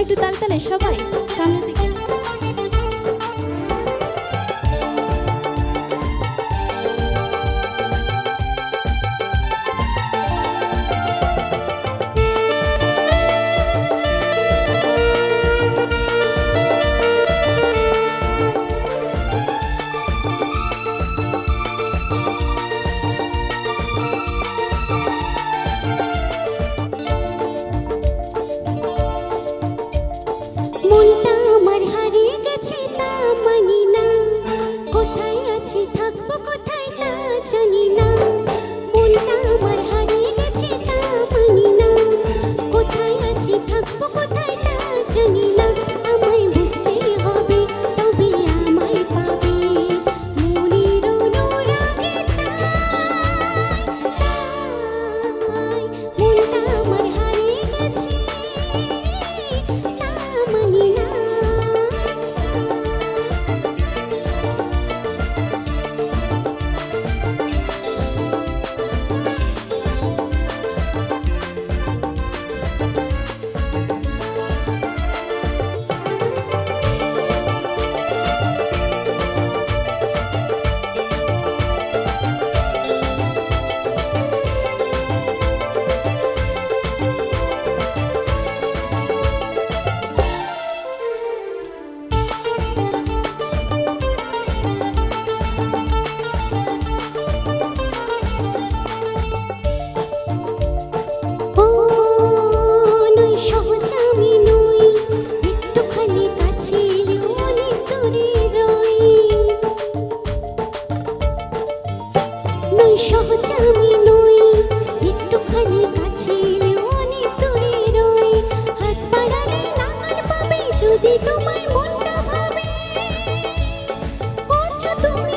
একটু তালে তালে সবাই সামনের দিকে 행복한 আছো তুমি?